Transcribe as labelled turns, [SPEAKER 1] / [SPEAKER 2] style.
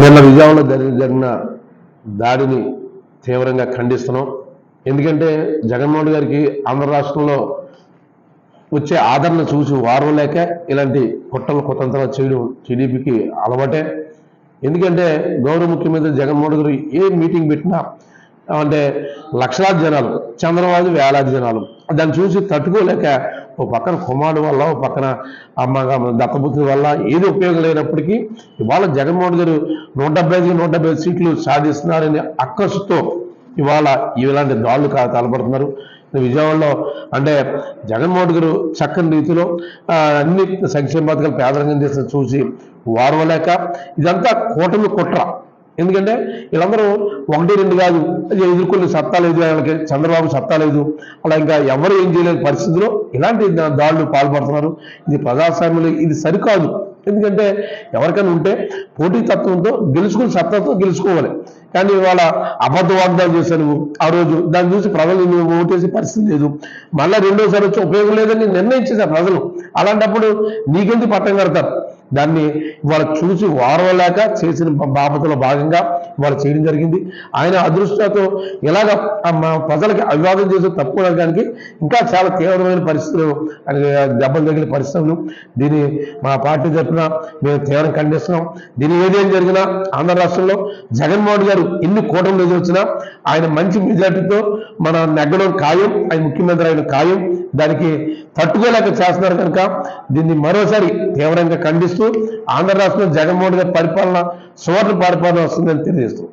[SPEAKER 1] నిన్న విజయవాడలో జరిగిన జరిగిన దాడిని తీవ్రంగా ఖండిస్తున్నాం. ఎందుకంటే జగన్మోహన్ గారికి ఆంధ్ర రాష్ట్రంలో వచ్చే ఆదరణ చూసి వారం లేక ఇలాంటి కుట్రలు కుతంత్రాలు చేయడం టీడీపీకి అలవాటే. ఎందుకంటే గౌరవ ముఖ్యమంత్రి జగన్మోహన్ గారు ఏ మీటింగ్ పెట్టినా అంటే లక్షలాది జనాలు చంద్రబాబు వేలాది జనాలు దాన్ని చూసి తట్టుకోలేక ఓ పక్కన కుమారుడు వల్ల ఓ పక్కన అమ్మగా దత్తపుత్రి వల్ల ఏది ఉపయోగం లేనప్పటికీ ఇవాళ జగన్మోహన్ గారు నూట డెబ్బై ఐదు నూట డెబ్బై ఐదు సీట్లు సాధిస్తున్నారనే అక్కసుతో ఇవాళ ఇలాంటి దాడులు కా తలపడుతున్నారు. విజయవాడలో అంటే జగన్మోహన్ గారు చక్కని రీతిలో అన్ని సంక్షేమ పథకాలు పేదరికం చేసిన చూసి వారవలేక ఇదంతా కూటమి కుట్ర. ఎందుకంటే వీళ్ళందరూ ఒకటి రెండు కాదు. అది ఎదుర్కొనే సత్తా లేదు వాళ్ళకి? చంద్రబాబు సత్తా లేదు. అలా ఇంకా ఎవరు ఏం చేయలేని పరిస్థితిలో ఇలాంటి దాడులు పాల్పడుతున్నారు. ఇది ప్రజాస్వామ్యంలో ఇది సరికాదు. ఎందుకంటే ఎవరికైనా ఉంటే పోటీ తత్వంతో గెలుచుకుని సత్తాతో గెలుచుకోవాలి. కానీ ఇవాళ అబద్ధ వాగ్దానం చేశాను ఆ రోజు. దాన్ని చూసి ప్రజలు నువ్వు ఓటేసే పరిస్థితి లేదు. మళ్ళీ రెండోసారి వచ్చి ఉపయోగం లేదని నిర్ణయించేశారు ప్రజలు. అలాంటప్పుడు నీకెందుకు పట్టం కడతారు? దాన్ని వాళ్ళు చూసి వారవలేక చేసిన బాపతలో భాగంగా వాళ్ళు చేయడం జరిగింది. ఆయన అదృష్టతో ఇలాగ మా ప్రజలకి అవివాదం చేసే తప్పు అడగడానికి ఇంకా చాలా తీవ్రమైన పరిస్థితులు దెబ్బలు తగిలిన పరిస్థితులు. దీన్ని మా పార్టీ తరఫున మేము తీవ్రంగా ఖండిస్తున్నాం. దీని ఏదేం జరిగినా ఆంధ్ర రాష్ట్రంలో జగన్మోహన్ గారు ఎన్ని కూటమి ఎదురు వచ్చినా ఆయన మంచి మెజార్టీతో మన నెగ్గడం ఖాయం ఆయన ముఖ్యమంత్రి ఆయన ఖాయం. దానికి తట్టుకోలేక చేస్తున్నారు కనుక దీన్ని మరోసారి తీవ్రంగా ఖండిస్తూ ఆంధ్ర రాష్ట్రంలో జగన్మోహన్ గారి పరిపాలన సువర్ణ పరిపాలన వస్తుందని తెలియజేస్తూ